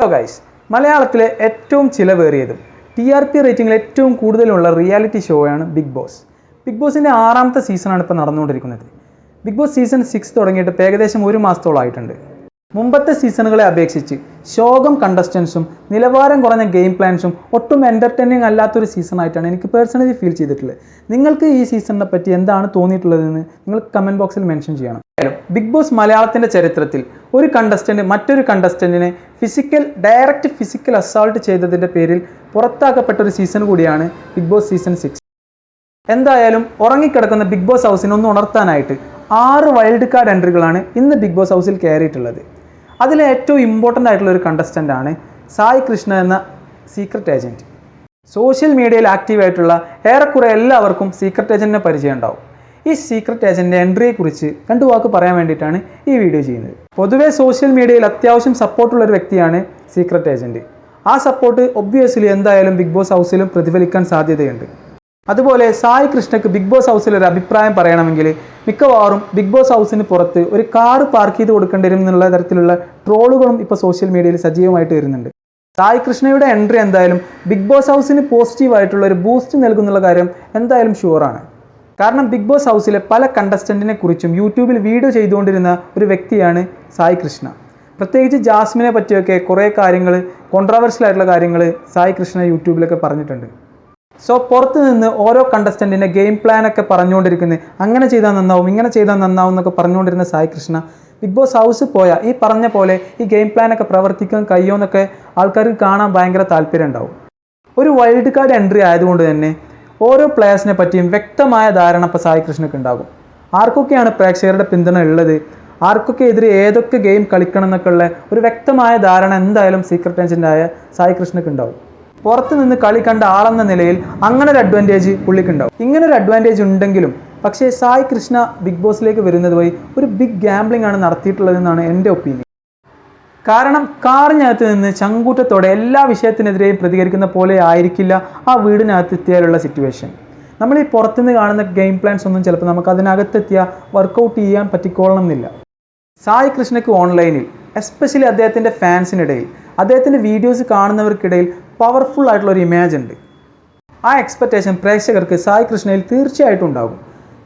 Hello guys മലയാളത്തിലെ ഏറ്റവും ചിലവേറിയതും ടി ആർ പി റേറ്റിംഗിൽ ഏറ്റവും കൂടുതലുള്ള റിയാലിറ്റി ഷോയാണ് ബിഗ് ബോസ് ബിഗ് ബോസിന്റെ ആറാമത്തെ സീസണാണ് ഇപ്പോൾ നടന്നുകൊണ്ടിരിക്കുന്നത്. ബിഗ് ബോസ് സീസൺ സിക്സ് തുടങ്ങിയിട്ട് ഏകദേശം ഒരു മാസത്തോളമായിട്ടുണ്ട് മുമ്പത്തെ സീസണുകളെ അപേക്ഷിച്ച് ശോകം കണ്ടസ്റ്റൻസും നിലവാരം കുറഞ്ഞ ഗെയിം പ്ലാൻസും ഒട്ടും എന്റർടൈനിങ് അല്ലാത്തൊരു സീസണായിട്ടാണ് എനിക്ക് പേഴ്സണലി ഫീൽ ചെയ്തിട്ടുള്ളത്. നിങ്ങൾക്ക് ഈ സീസണിനെ പറ്റി എന്താണ് തോന്നിയിട്ടുള്ളതെന്ന് നിങ്ങൾ കമന്റ് ബോക്സിൽ മെൻഷൻ ചെയ്യണം. ബിഗ് ബോസ് മലയാളത്തിന്റെ ചരിത്രത്തിൽ ഒരു കണ്ടസ്റ്റന്റ് മറ്റൊരു കണ്ടസ്റ്റന്റിനെ ഫിസിക്കൽ ഡയറക്റ്റ് ഫിസിക്കൽ അസോൾട്ട് ചെയ്തതിന്റെ പേരിൽ പുറത്താക്കപ്പെട്ട ഒരു സീസൺ കൂടിയാണ് ബിഗ് ബോസ് സീസൺ സിക്സ് എന്തായാലും ഉറങ്ങിക്കിടക്കുന്ന ബിഗ് ബോസ് ഹൗസിനെ ഒന്ന് ഉണർത്താനായിട്ട് ആറ് വൈൽഡ് കാർഡ് എൻട്രികളാണ് ഇന്ന് ബിഗ് ബോസ് ഹൗസിൽ കയറിയിട്ടുള്ളത്. അതിലെ ഏറ്റവും ഇമ്പോർട്ടന്റ് ആയിട്ടുള്ള ഒരു കണ്ടസ്റ്റന്റ് ആണ് സായി കൃഷ്ണ എന്ന സീക്രട്ട് ഏജന്റ് സോഷ്യൽ മീഡിയയിൽ ആക്റ്റീവ് ആയിട്ടുള്ള ഏറെക്കുറെ എല്ലാവർക്കും സീക്രട്ട് ഏജന്റിനെ പരിചയം ഉണ്ടാവും. ഈ സീക്രട്ട് ഏജന്റിന്റെ എൻട്രിയെക്കുറിച്ച് രണ്ട് വാക്ക് പറയാൻ വേണ്ടിയിട്ടാണ് ഈ വീഡിയോ ചെയ്യുന്നത്. പൊതുവേ സോഷ്യൽ മീഡിയയിൽ അത്യാവശ്യം സപ്പോർട്ടുള്ള ഒരു വ്യക്തിയാണ് സീക്രട്ട് ഏജന്റ് ആ സപ്പോർട്ട് ഒബ്വിയസ്ലി എന്തായാലും ബിഗ് ബോസ് ഹൗസിലും പ്രതിഫലിക്കാൻ സാധ്യതയുണ്ട്. അതുപോലെ സായി കൃഷ്ണക്ക് ബിഗ് ബോസ് ഹൗസിൽ ഒരു അഭിപ്രായം പറയണമെങ്കിൽ മിക്കവാറും ബിഗ് ബോസ് ഹൗസിന് പുറത്ത് ഒരു കാർ പാർക്ക് ചെയ്ത് കൊടുക്കേണ്ടി വരും എന്നുള്ള തരത്തിലുള്ള ട്രോളുകളും ഇപ്പോൾ സോഷ്യൽ മീഡിയയിൽ സജീവമായിട്ട് വരുന്നുണ്ട്. സായി കൃഷ്ണയുടെ എൻട്രി എന്തായാലും ബിഗ് ബോസ് ഹൗസിന് പോസിറ്റീവ് ആയിട്ടുള്ള ഒരു ബൂസ്റ്റ് നൽകുന്നുള്ള കാര്യം എന്തായാലും ഷുവറാണ് കാരണം ബിഗ് ബോസ് ഹൗസിലെ പല കണ്ടസ്റ്റന്റിനെ കുറിച്ചും യൂട്യൂബിൽ വീഡിയോ ചെയ്തുകൊണ്ടിരുന്ന ഒരു വ്യക്തിയാണ് സായി കൃഷ്ണ. പ്രത്യേകിച്ച് ജാസ്മിനെ പറ്റിയൊക്കെ കുറേ കാര്യങ്ങൾ കോൺട്രവേഴ്ഷ്യൽ ആയിട്ടുള്ള കാര്യങ്ങൾ സായി കൃഷ്ണ യൂട്യൂബിലൊക്കെ പറഞ്ഞിട്ടുണ്ട്. സോ പുറത്ത് നിന്ന് ഓരോ കണ്ടസ്റ്റന്റിന്റെ ഗെയിം പ്ലാനൊക്കെ പറഞ്ഞുകൊണ്ടിരിക്കുന്നത് അങ്ങനെ ചെയ്താൽ നന്നാവും ഇങ്ങനെ ചെയ്താൽ നന്നാവും എന്നൊക്കെ പറഞ്ഞുകൊണ്ടിരുന്ന Sai Krishna Bigg Boss house പോയാൽ ഈ പറഞ്ഞ പോലെ ഈ ഗെയിം പ്ലാനൊക്കെ പ്രവർത്തിക്കാൻ കഴിയുമോ എന്നൊക്കെ ആൾക്കാർക്ക് കാണാൻ ഭയങ്കര താല്പര്യം ഉണ്ടാവും. ഒരു വൈൽഡ് കാർഡ് എൻട്രി ആയതുകൊണ്ട് തന്നെ ഓരോ പ്ലെയേഴ്സിനെ പറ്റിയും വ്യക്തമായ ധാരണ ഇപ്പോൾ സായി കൃഷ്ണക്ക് ഉണ്ടാകും. ആർക്കൊക്കെയാണ് പ്രേക്ഷകരുടെ പിന്തുണ ഉള്ളത്? ആർക്കൊക്കെ എതിരെ ഏതൊക്കെ ഗെയിം കളിക്കണം എന്നൊക്കെ ഉള്ള ഒരു വ്യക്തമായ ധാരണ എന്തായാലും സീക്രട്ട് ഏജന്റായ സായി കൃഷ്ണക്ക് ഉണ്ടാവും. പുറത്ത് നിന്ന് കളി കണ്ട ആളെന്ന നിലയിൽ അങ്ങനെ ഒരു അഡ്വാന്റേജ് പുള്ളിക്കുണ്ടാവും. ഇങ്ങനെ ഒരു അഡ്വാന്റേജ് ഉണ്ടെങ്കിലും പക്ഷേ സായി കൃഷ്ണ ബിഗ് ബോസിലേക്ക് വരുന്നത് വഴി ഒരു ബിഗ് ഗാംബ്ലിംഗ് ആണ് നടത്തിയിട്ടുള്ളതെന്നാണ് എന്റെ ഒപ്പീനിയൻ കാരണം കാറിനകത്ത് നിന്ന് ചങ്കൂറ്റത്തോടെ എല്ലാ വിഷയത്തിനെതിരെയും പ്രതികരിക്കുന്ന പോലെ ആയിരിക്കില്ല ആ വീടിനകത്ത് എത്തിയാലുള്ള സിറ്റുവേഷൻ നമ്മൾ ഈ പുറത്തുനിന്ന് കാണുന്ന ഗെയിം പ്ലാൻസ് ഒന്നും ചിലപ്പോൾ നമുക്ക് അതിനകത്തെത്തിയ വർക്കൗട്ട് ചെയ്യാൻ പറ്റിക്കോളണം എന്നില്ല സായി കൃഷ്ണയ്ക്ക് ഓൺലൈനിൽ എസ്പെഷ്യലി അദ്ദേഹത്തിന്റെ ഫാൻസിനിടയിൽ അദ്ദേഹത്തിന്റെ വീഡിയോസ് കാണുന്നവർക്കിടയിൽ പവർഫുൾ ആയിട്ടുള്ള ഒരു ഇമേജ് ഉണ്ട്. ആ എക്സ്പെക്റ്റേഷൻ പ്രേക്ഷകർക്ക് സായി കൃഷ്ണയിൽ തീർച്ചയായിട്ടും ഉണ്ടാകും.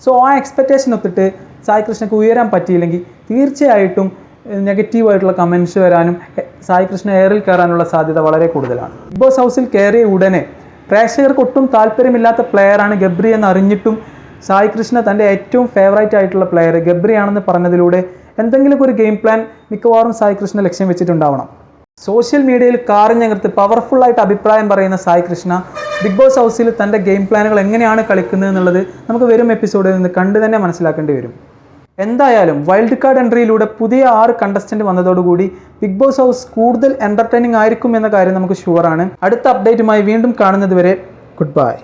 സോ ആ എക്സ്പെക്റ്റേഷൻ ഒത്തിട്ട് സായി കൃഷ്ണയ്ക്ക് ഉയരാൻ പറ്റിയില്ലെങ്കിൽ തീർച്ചയായിട്ടും നെഗറ്റീവ് ആയിട്ടുള്ള കമൻസ് വരാനും സായി കൃഷ്ണ എയറിൽ കയറാനുള്ള സാധ്യത വളരെ കൂടുതലാണ്. ബിഗ് ബോസ് ഹൗസിൽ കയറിയ ഉടനെ പ്രേക്ഷകർക്ക് ഒട്ടും താല്പര്യമില്ലാത്ത പ്ലെയറാണ് ഗബ്രി എന്ന് അറിഞ്ഞിട്ടും സായി കൃഷ്ണ തന്റെ ഏറ്റവും ഫേവറേറ്റ് ആയിട്ടുള്ള പ്ലെയർ ഗബ്രി ആണെന്ന് പറഞ്ഞതിലൂടെ എന്തെങ്കിലുമൊക്കെ ഒരു ഗെയിം പ്ലാൻ മിക്കവാറും സായി കൃഷ്ണ ലക്ഷ്യം വെച്ചിട്ടുണ്ടാവണം. സോഷ്യൽ മീഡിയയിൽ കാറിഞ്ഞകർത്ത് പവർഫുൾ ആയിട്ട് അഭിപ്രായം പറയുന്ന സായി കൃഷ്ണ ബിഗ് ബോസ് ഹൗസിൽ തന്റെ ഗെയിം പ്ലാനുകൾ എങ്ങനെയാണ് കളിക്കുന്നത് എന്നുള്ളത് നമുക്ക് വരും എപ്പിസോഡിൽ നിന്ന് കണ്ടു തന്നെ മനസ്സിലാക്കേണ്ടി വരും. എന്തായാലും വൈൽഡ് കാർഡ് എൻട്രിയിലൂടെ പുതിയ ആറ് കണ്ടസ്റ്റന്റ് വന്നതോടുകൂടി ബിഗ് ബോസ് ഹൗസ് കൂടുതൽ എന്റർടൈനിങ് ആയിരിക്കും എന്ന കാര്യം നമുക്ക് ഷുവറാണ് അടുത്ത അപ്ഡേറ്റുമായി വീണ്ടും കാണുന്നത് വരെ ഗുഡ് ബൈ